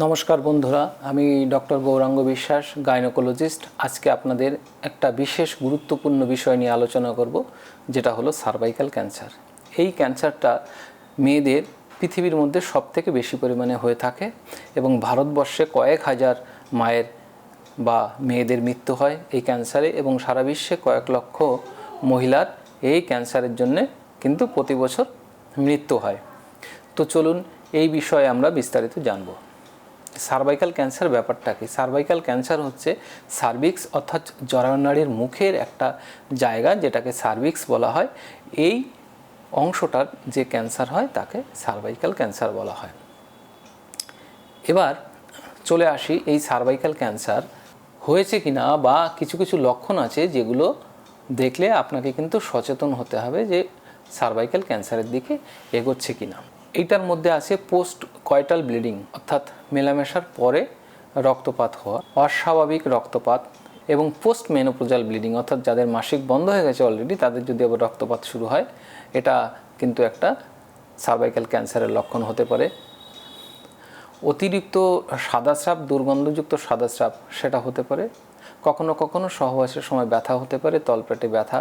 নমস্কার বন্ধুরা, আমি ডক্টর গৌরাঙ্গ বিশ্বাস, গাইনোকোলজিস্ট। আজকে আপনাদের একটা বিশেষ গুরুত্বপূর্ণ বিষয় নিয়ে আলোচনা করব, যেটা হলো সার্ভাইকাল ক্যান্সার। এই ক্যান্সারটা মেয়েদের পৃথিবীর মধ্যে সব থেকে বেশি পরিমাণে হয়ে থাকে এবং ভারতবর্ষে কয়েক হাজার মায়ের বা মেয়েদের মৃত্যু হয় এই ক্যান্সারে এবং সারা বিশ্বে কয়েক লক্ষ মহিলার এই ক্যান্সারের জন্যে কিন্তু প্রতি বছর মৃত্যু হয়। তো চলুন এই বিষয়ে আমরা বিস্তারিত জানব। সার্ভাইকাল ক্যান্সার ব্যাপারটা কি সার্ভাইকাল ক্যান্সার হচ্ছে সার্ভিক্স অর্থাৎ জরায়ুনাড়ির মুখের একটা জায়গা যেটাকে সার্ভিক্স বলা হয়। এই অংশটার যে ক্যান্সার হয় তাকে সার্ভাইকাল ক্যান্সার বলা হয়। এবার চলে আসি এই সার্ভাইকাল ক্যান্সার হয়েছে কিনা বা কিছু কিছু লক্ষণ আছে যেগুলো দেখলে আপনাকে কিন্তু সচেতন হতে হবে যে সার্ভাইকাল ক্যান্সারের দিকে এগোচ্ছে কিনা। এইটার মধ্যে আছে পোস্ট কয়টাল ব্লিডিং অর্থাৎ মেলামেশার পরে রক্তপাত হওয়া, অস্বাভাবিক রক্তপাত এবং পোস্ট মেনোপোজাল ব্লিডিং অর্থাৎ যাদের মাসিক বন্ধ হয়ে গেছে অলরেডি তাদের যদি আবার রক্তপাত শুরু হয়, এটা কিন্তু একটা সার্ভাইকাল ক্যান্সারের লক্ষণ হতে পারে। অতিরিক্ত সাদা স্রাব দুর্গন্ধযুক্ত সাদা স্রাব সেটা হতে পারে। কখনো কখনো সহবাসের সময় ব্যথা হতে পারে, তলপেটে ব্যথা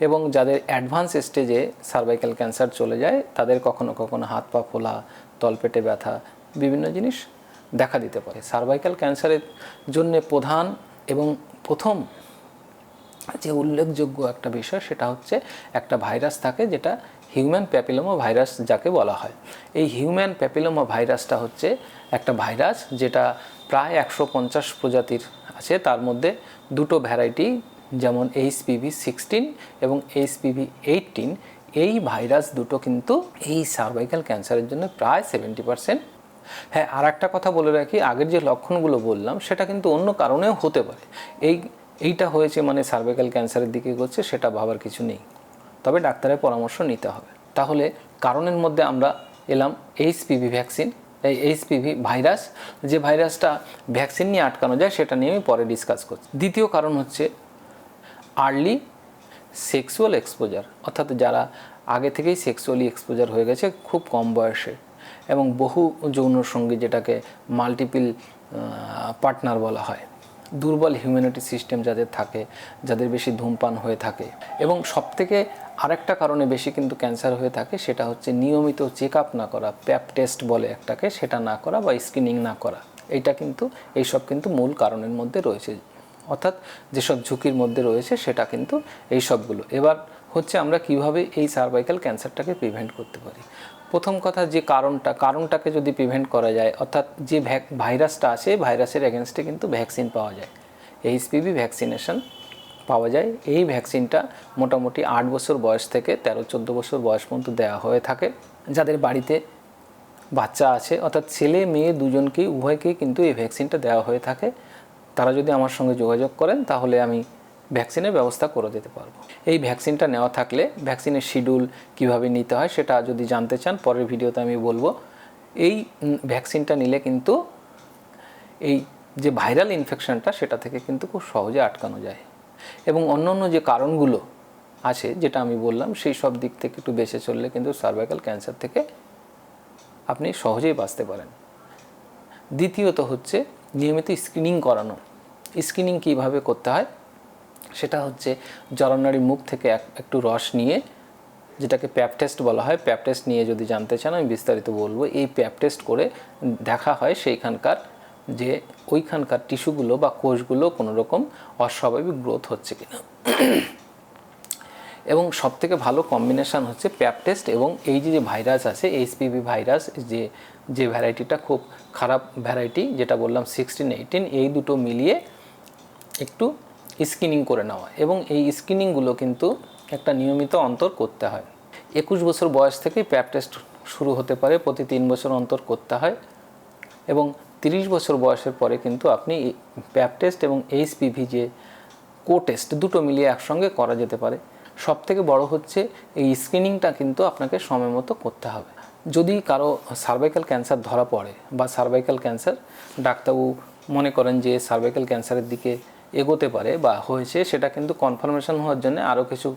এবং যাদের অ্যাডভান্স স্টেজে সার্ভাইকাল ক্যান্সার চলে যায়, তাদের কখনো কখনো হাত পা ফোলা তলপেটে ব্যথা, বিভিন্ন জিনিস দেখা দিতে পারে। সার্ভাইকাল ক্যান্সারের জন্য প্রধান এবং প্রথম যে উল্লেখযোগ্য একটা বিষয়, সেটা হচ্ছে একটা ভাইরাস থাকে যেটা হিউম্যান প্যাপিলোমা ভাইরাস যাকে বলা হয়। এই হিউম্যান প্যাপিলোমা ভাইরাসটা হচ্ছে একটা ভাইরাস যেটা প্রায় একশো পঞ্চাশ প্রজাতির আছে। তার মধ্যে দুটো ভ্যারাইটি যেমন এইচ এইচপিভি সিক্সটিন এবং এইচ এইচপিভি এইটিন এই ভাইরাস দুটো কিন্তু এই সার্ভাইকাল ক্যান্সারের জন্য প্রায় সেভেন্টি পার্সেন্ট হ্যাঁ আর একটা কথা বলে রাখি, আগের যে লক্ষণগুলো বললাম, সেটা কিন্তু অন্য কারণেও হতে পারে। এই, এইটা হয়েছে মানে সার্ভাইকাল ক্যান্সারের দিকে এগোচ্ছে, সেটা ভাবার কিছু নেই। তবে ডাক্তারের পরামর্শ নিতে হবে। তাহলে কারণের মধ্যে আমরা এলাম এইচপিভি ভ্যাকসিন এই এইচপিভি ভাইরাস। যে ভাইরাসটা ভ্যাকসিন নিয়ে আটকানো যায়, সেটা নিয়ে আমি পরে ডিসকাস করছি। দ্বিতীয় কারণ হচ্ছে আর্লি সেক্সুয়াল এক্সপোজার, অর্থাৎ যারা আগে থেকেই সেক্সুয়ালি এক্সপোজার হয়ে গেছে খুব কম বয়সে এবং বহু যৌন সঙ্গী যেটাকে মাল্টিপিল পার্টনার বলা হয়, দুর্বল হিউম্যানিটি সিস্টেম যাদের থাকে, যাদের বেশি ধূমপান হয়ে থাকে এবং সবথেকে আরেকটা কারণে বেশি কিন্তু ক্যান্সার হয়ে থাকে সেটা হচ্ছে নিয়মিত চেক আপ না করা, প্যাপ টেস্ট বলে একটাকে, সেটা না করা বা স্ক্রিনিং না করা, এইটা কিন্তু, এইসব কিন্তু মূল কারণের মধ্যে রয়েছে। অর্থাৎ যেসব ঝুঁকির মধ্যে রয়েছে সেটা কিন্তু এই সবগুলো। এবার হচ্ছে আমরা কীভাবে এই সার্ভাইকাল ক্যান্সারটাকে প্রিভেন্ট করতে পারি? প্রথম কথা যে কারণটা, কারণটাকে যদি প্রিভেন্ট করা যায়, অর্থাৎ যে ভ্যাক, ভাইরাসটা আছে ভাইরাসের এগেনস্টে কিন্তু ভ্যাকসিন পাওয়া যায়। এইচপিভি ভ্যাকসিনেশন পাওয়া যায়। এই ভ্যাকসিনটা মোটামুটি আট বছর বয়স থেকে তেরো, চোদ্দ বছর বয়স পর্যন্ত দেওয়া হয়ে থাকে। যাদের বাড়িতে বাচ্চা আছে, অর্থাৎ ছেলে, মেয়ে দুজনকেই, উভয়কেই কিন্তু এই ভ্যাকসিনটা দেওয়া হয়ে থাকে। তারা যদি আমার সঙ্গে যোগাযোগ করেন, তাহলে আমি ভ্যাকসিনের ব্যবস্থা করে দিতে পারব। এই ভ্যাকসিনটা নেওয়া থাকলে ভ্যাকসিনের শিডিউল কীভাবে নিতে হয় সেটা যদি জানতে চান, পরের ভিডিওতে আমি বলব। এই ভ্যাকসিনটা নিলে কিন্তু এই যে ভাইরাল ইনফেকশনটা সেটা থেকে কিন্তু খুব সহজে আটকানো যায়। এবং অন্য অন্য যে কারণগুলো আছে, যেটা আমি বললাম, সেই সব দিক থেকে একটু বেঁচে চললে কিন্তু সার্ভাইকাল ক্যান্সার থেকে আপনি সহজেই বাঁচতে পারেন। দ্বিতীয়ত হচ্ছে নিয়মিত স্ক্রিনিং করানো। স্ক্রিনিং কীভাবে করতে হয়? সেটা হচ্ছে জরানারীর মুখ থেকে এক, একটু রস নিয়ে, যেটাকে প্যাপ টেস্ট বলা হয় প্যাপ টেস্ট নিয়ে যদি জানতে চান, আমি বিস্তারিত বলব। এই প্যাপ টেস্ট করে দেখা হয় সেইখানকার যে ওইখানকার টিস্যুগুলো বা কোষগুলো কোনো রকম অস্বাভাবিক গ্রোথ হচ্ছে কিনা। এবং সবথেকে ভালো কম্বিনেশান হচ্ছে প্যাপ টেস্ট এবং এই যে ভাইরাস আছে এইচপিভি ভাইরাস যে যে ভ্যারাইটিটা খুব খারাপ ভ্যারাইটি যেটা বললাম সিক্সটিন এইটিন এই দুটো মিলিয়ে একটু স্ক্রিনিং করে নেওয়া। এবং এই স্ক্রিনিংগুলো কিন্তু একটা নিয়মিত অন্তর করতে হয়। একুশ বছর বয়স থেকেই প্যাপ টেস্ট শুরু হতে পারে, প্রতি তিন বছর অন্তর করতে হয়। এবং তিরিশ বছর বয়সের পরে কিন্তু আপনি প্যাপ টেস্ট এবং এইচপিভি যে কো টেস্ট দুটো মিলিয়ে একসঙ্গে করা যেতে পারে। সব থেকে বড় হচ্ছে এই স্ক্রিনিংটা কিন্তু আপনাকে সময় মতো করতে হবে। যদি কারও সার্ভাইকাল ক্যান্সার ধরা পড়ে বা সার্ভাইকাল ক্যান্সার ডাক্তারবাবু মনে করেন যে সার্ভাইকাল ক্যান্সারের দিকে এগোতে পারে বা হয়েছে, সেটা কিন্তু কনফার্মেশন হওয়ার জন্য আরও কিছু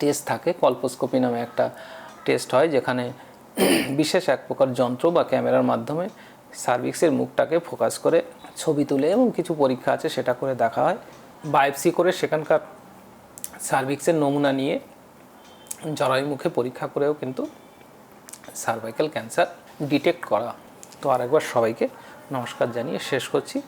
টেস্ট থাকে। কল্পোস্কোপি নামে একটা টেস্ট হয়, যেখানে বিশেষ এক প্রকার যন্ত্র বা ক্যামেরার মাধ্যমে সার্ভিক্সের মুখটাকে ফোকাস করে ছবি তুলে এবং কিছু পরীক্ষা আছে, সেটা করে দেখা হয়। বায়োপসি করে সেখানকার সার্ভিক্সের নমুনা নিয়ে জরায়ু মুখে পরীক্ষা করেও কিন্তু সার্ভাইকাল ক্যান্সার ডিটেক্ট করা। তো আরেকবার সবাইকে নমস্কার জানিয়ে শেষ করছি।